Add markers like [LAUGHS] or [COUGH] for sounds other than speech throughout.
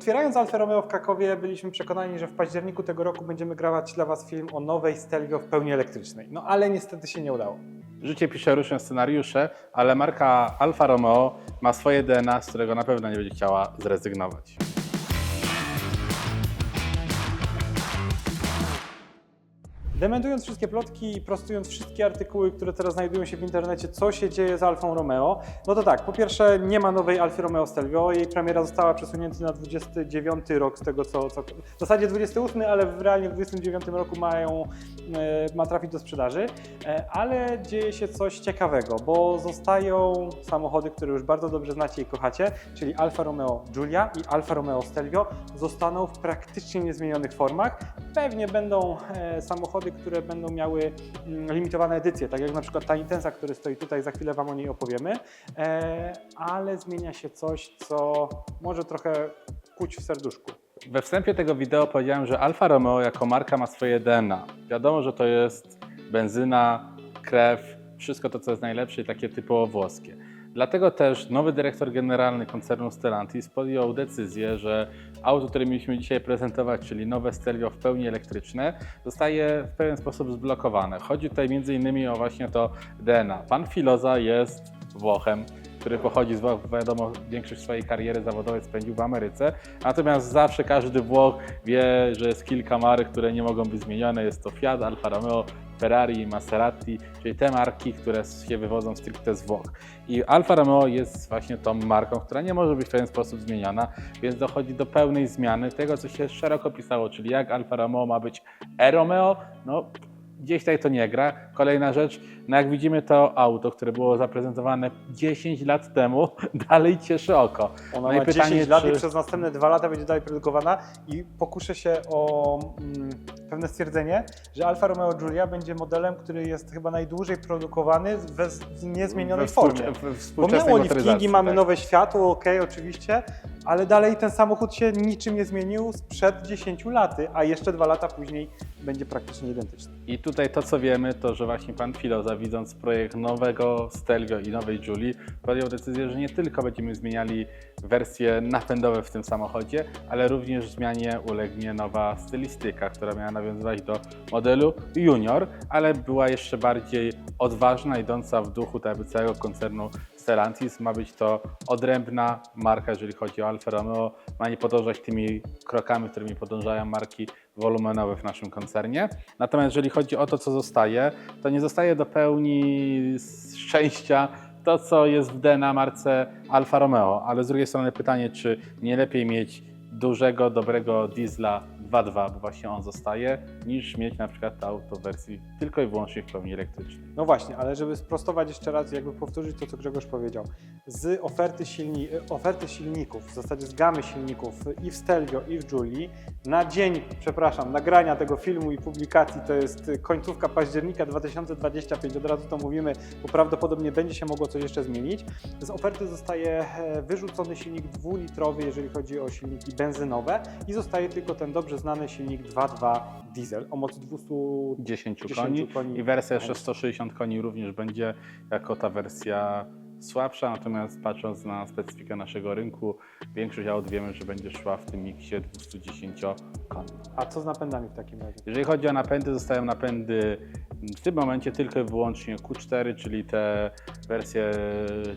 Otwierając Alfa Romeo w Krakowie byliśmy przekonani, że w październiku tego roku będziemy grawać dla Was film o nowej Stelvio w pełni elektrycznej. No ale niestety się nie udało. Życie pisze różne scenariusze, ale marka Alfa Romeo ma swoje DNA, z którego na pewno nie będzie chciała zrezygnować. Dementując wszystkie plotki i prostując wszystkie artykuły, które teraz znajdują się w internecie, co się dzieje z Alfą Romeo, no to tak, po pierwsze nie ma nowej Alfy Romeo Stelvio, jej premiera została przesunięta na 29 rok z tego co, co w zasadzie 28, ale w realnie w 29 roku mają, e, ma trafić do sprzedaży, e, ale dzieje się coś ciekawego, bo zostają samochody, które już bardzo dobrze znacie i kochacie, czyli Alfa Romeo Giulia i Alfa Romeo Stelvio zostaną w praktycznie niezmienionych formach. Pewnie będą e, samochody, które będą miały mm, limitowane edycje, tak jak na przykład ta Intensa, który stoi tutaj, za chwilę Wam o niej opowiemy, e, ale zmienia się coś, co może trochę kuć w serduszku. We wstępie tego wideo powiedziałem, że Alfa Romeo jako marka ma swoje DNA. Wiadomo, że to jest benzyna, krew, wszystko to, co jest najlepsze i takie typowo włoskie. Dlatego też nowy dyrektor generalny koncernu Stellantis podjął decyzję, że auto, które mieliśmy dzisiaj prezentować, czyli nowe Stelvio w pełni elektryczne, zostaje w pewien sposób zblokowane. Chodzi tutaj m.in. o właśnie to DNA. Pan Filoza jest Włochem, który pochodzi z Włoch, wiadomo, większość swojej kariery zawodowej spędził w Ameryce. Natomiast zawsze każdy Włoch wie, że jest kilka marek, które nie mogą być zmienione. Jest to Fiat, Alfa Romeo, Ferrari, Maserati, czyli te marki, które się wywodzą stricte z Włoch. I Alfa Romeo jest właśnie tą marką, która nie może być w ten sposób zmieniana, więc dochodzi do pełnej zmiany tego, co się szeroko pisało, czyli jak Alfa Romeo ma być E-Romeo, no gdzieś tutaj to nie gra. Kolejna rzecz, no jak widzimy to auto, które było zaprezentowane 10 lat temu, [LAUGHS] dalej cieszy oko. Ona No i ma pytanie, 10 lat czy- i przez następne dwa lata będzie dalej produkowana i pokuszę się o mm, pewne stwierdzenie, że Alfa Romeo Giulia będzie modelem, który jest chyba najdłużej produkowany w, w niezmienionej we formie. współcze- we Bo liftingi, motoryzacji, mamy tak. nowe światło, ok, oczywiście, ale dalej ten samochód się niczym nie zmienił sprzed 10 laty, a jeszcze dwa lata później będzie praktycznie identyczny. I tutaj to, co wiemy, to że właśnie pan Filoza, widząc projekt nowego Stelvio i nowej Julii, podjął decyzję, że nie tylko będziemy zmieniali wersje napędowe w tym samochodzie, ale również zmianie ulegnie nowa stylistyka, która miała nawiązywać do modelu Junior, ale była jeszcze bardziej odważna, idąca w duchu jakby całego koncernu Stellantis. Ma być to odrębna marka, jeżeli chodzi o Alfa Romeo. Ma nie podążać tymi krokami, którymi podążają marki wolumenowe w naszym koncernie. Natomiast jeżeli chodzi o to, co zostaje, to nie zostaje do pełni szczęścia to, co jest w DNA marce Alfa Romeo. Ale z drugiej strony pytanie, czy nie lepiej mieć dużego, dobrego diesla 2.2, bo właśnie on zostaje, niż mieć na przykład to auto w wersji tylko i wyłącznie w pełni elektrycznej. No właśnie, ale żeby sprostować jeszcze raz, jakby powtórzyć to, co Grzegorz powiedział. Z oferty, silni, oferty silników, w zasadzie z gamy silników i w Stelvio, i w Giulii, na dzień, przepraszam, nagrania tego filmu i publikacji, to jest końcówka października 2025, od razu to mówimy, bo prawdopodobnie będzie się mogło coś jeszcze zmienić. Z oferty zostaje e, wyrzucony silnik dwulitrowy, jeżeli chodzi o silniki benzynowe i zostaje tylko ten dobrze znany silnik 2.2 diesel o mocy 200 10, 10 koni, koni. i wersja jeszcze 160 koni również będzie jako ta wersja słabsza, natomiast patrząc na specyfikę naszego rynku, większość aut wiemy, że będzie szła w tym miksie 210 koni. A co z napędami w takim razie? Jeżeli chodzi o napędy, zostają napędy w tym momencie tylko i wyłącznie Q4, czyli te wersje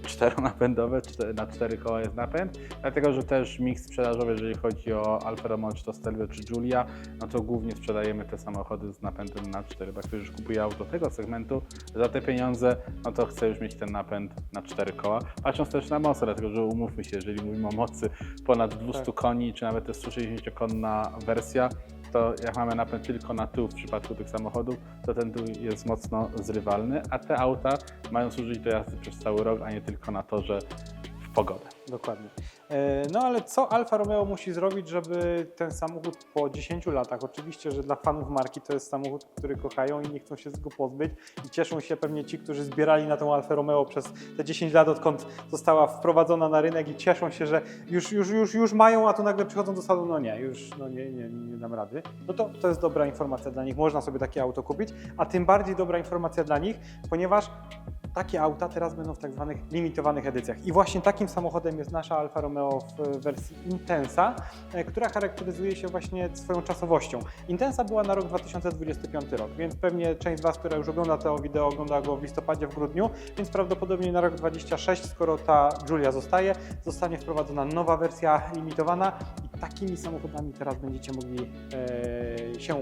czteronapędowe, czte- na cztery koła jest napęd, dlatego że też miks sprzedażowy, jeżeli chodzi o Alfa Romeo, czy to Stelvio, czy Giulia, no to głównie sprzedajemy te samochody z napędem na cztery, bo jak ktoś już kupuje auto tego segmentu, za te pieniądze, no to chce już mieć ten napęd na cztery koła. Patrząc też na moce, dlatego że umówmy się, jeżeli mówimy o mocy ponad 200 Tak. koni, czy nawet te 160-konna wersja, to jak mamy napęd tylko na tył w przypadku tych samochodów, to ten tył jest mocno zrywalny, a te auta mają służyć do jazdy przez cały rok, a nie tylko na torze w pogodę. Dokładnie. E, No ale co Alfa Romeo musi zrobić, żeby ten samochód po 10 latach, oczywiście, że dla fanów marki to jest samochód, który kochają i nie chcą się z go pozbyć. I cieszą się pewnie ci, którzy zbierali na tą Alfa Romeo przez te 10 lat, odkąd została wprowadzona na rynek i cieszą się, że już, już, już, już mają, a tu nagle przychodzą do salonu, no nie, już no nie, nie, nie dam rady. No to, to jest dobra informacja dla nich, można sobie takie auto kupić, a tym bardziej dobra informacja dla nich, ponieważ takie auta teraz będą w tak zwanych limitowanych edycjach. I właśnie takim samochodem jest nasza Alfa Romeo w wersji Intensa, e, która charakteryzuje się właśnie swoją czasowością. Intensa była na rok 2025 rok, więc pewnie część z Was, która już ogląda to wideo, ogląda go w listopadzie, w grudniu, więc prawdopodobnie na rok 26, skoro ta Giulia zostaje, zostanie wprowadzona nowa wersja limitowana i takimi samochodami teraz będziecie mogli e, się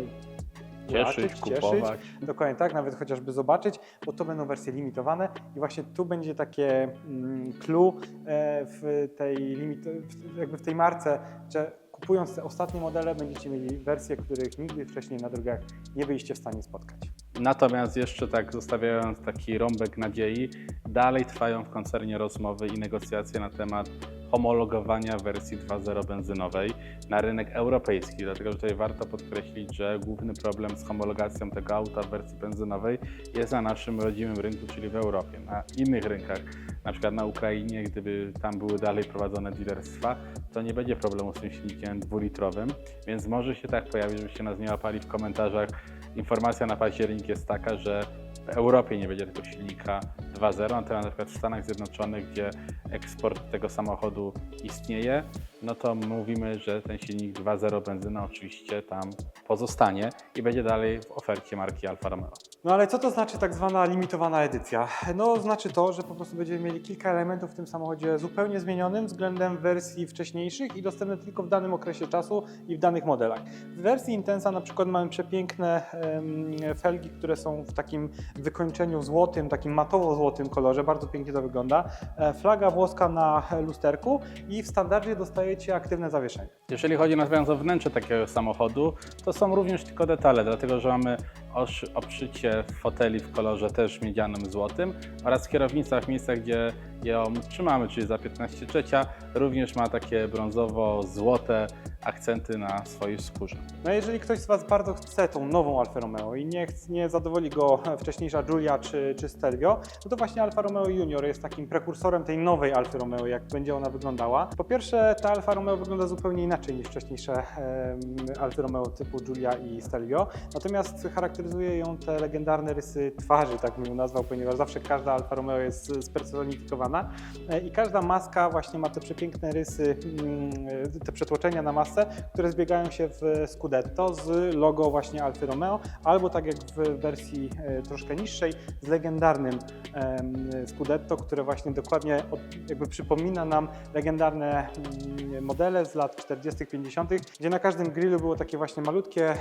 Cieszyć, kupować. Dokładnie tak, nawet chociażby zobaczyć, bo to będą wersje limitowane i właśnie tu będzie takie mm, clue e, w tej, limit, w- jakby w tej marce, że kupując te ostatnie modele będziecie mieli wersje, których nigdy wcześniej na drogach nie byliście w stanie spotkać. Natomiast jeszcze tak zostawiając taki rąbek nadziei, dalej trwają w koncernie rozmowy i negocjacje na temat homologowania wersji 2.0 benzynowej na rynek europejski. Dlatego tutaj warto podkreślić, że główny problem z homologacją tego auta w wersji benzynowej jest na naszym rodzimym rynku, czyli w Europie. Na innych rynkach, na przykład na Ukrainie, gdyby tam były dalej prowadzone dealerstwa, to nie będzie problemu z tym silnikiem dwulitrowym, więc może się tak pojawić, żebyście nas nie łapali w komentarzach. Informacja na październik jest taka, że Europie nie będzie tego silnika 2.0, natomiast na przykład w Stanach Zjednoczonych, gdzie eksport tego samochodu istnieje, no to mówimy, że ten silnik 2.0 benzyna oczywiście tam pozostanie i będzie dalej w ofercie marki Alfa Romeo. No ale co to znaczy tak zwana limitowana edycja? No znaczy to, że po prostu będziemy mieli kilka elementów w tym samochodzie zupełnie zmienionym względem wersji wcześniejszych i dostępne tylko w danym okresie czasu i w danych modelach. W wersji Intensa na przykład mamy przepiękne em, felgi, które są w takim wykończeniu złotym, takim matowo-złotym kolorze, bardzo pięknie to wygląda. E, Flaga włoska na lusterku i w standardzie dostajecie aktywne zawieszenie. Jeżeli chodzi natomiast o wnętrze takiego samochodu, to są również tylko detale, dlatego że mamy obszycie foteli w kolorze też miedzianym złotym oraz kierownica w miejscach, gdzie ją trzymamy, czyli za 15 trzecia, również ma takie brązowo-złote akcenty na swojej skórze. No jeżeli ktoś z Was bardzo chce tą nową Alfa Romeo i nie, nie zadowoli go [LAUGHS] wcześniejsza Giulia czy, czy Stelvio, no to właśnie Alfa Romeo Junior jest takim prekursorem tej nowej Alfy Romeo, jak będzie ona wyglądała. Po pierwsze, ta Alfa Romeo wygląda zupełnie inaczej niż wcześniejsze em, Alfy Romeo typu Giulia i Stelvio, natomiast charakteryzuje ją te legendarne rysy twarzy, tak bym ją nazwał, ponieważ zawsze każda Alfa Romeo jest spersonifikowana E, i każda maska właśnie ma te przepiękne rysy, mm, te przetłoczenia na które zbiegają się w Scudetto z logo właśnie Alfy Romeo, albo tak jak w wersji e, troszkę niższej z legendarnym Scudetto, które właśnie dokładnie jakby przypomina nam legendarne mm, modele z lat 40., 50., gdzie na każdym grillu było takie właśnie malutkie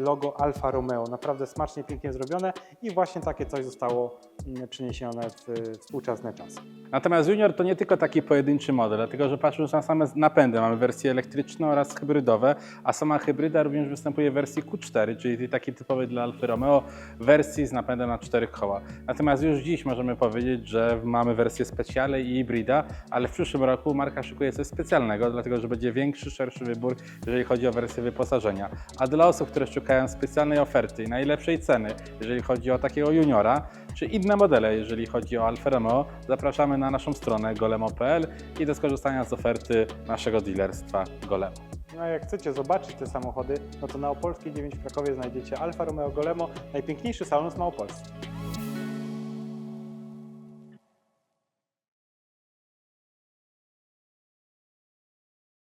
logo Alfa Romeo. Naprawdę smacznie, pięknie zrobione i właśnie takie coś zostało mm, przeniesione w współczesne czasy. Natomiast Junior to nie tylko taki pojedynczy model, dlatego że patrząc na same napędy, mamy wersje elektryczne oraz hybrydowe, a sama hybryda również występuje w wersji Q4, czyli tej takiej typowej dla Alfa Romeo wersji z napędem na cztery koła. Natomiast już dziś możemy powiedzieć, że mamy wersję specjale i hybrida, ale w przyszłym roku marka szykuje coś specjalnego, dlatego że będzie większy, szerszy wybór, jeżeli chodzi o wersję wyposażenia. A dla osób, które szukają specjalnej oferty i najlepszej ceny, jeżeli chodzi o takiego juniora, czy inne modele, jeżeli chodzi o Alfa Romeo, zapraszamy na naszą stronę golemo.pl i do skorzystania z oferty naszego dealerstwa Golemo. No a jak chcecie zobaczyć te samochody, no to na Opolskiej 9 w Krakowie znajdziecie Alfa Romeo Golemo, najpiękniejszy salon z Małopolski.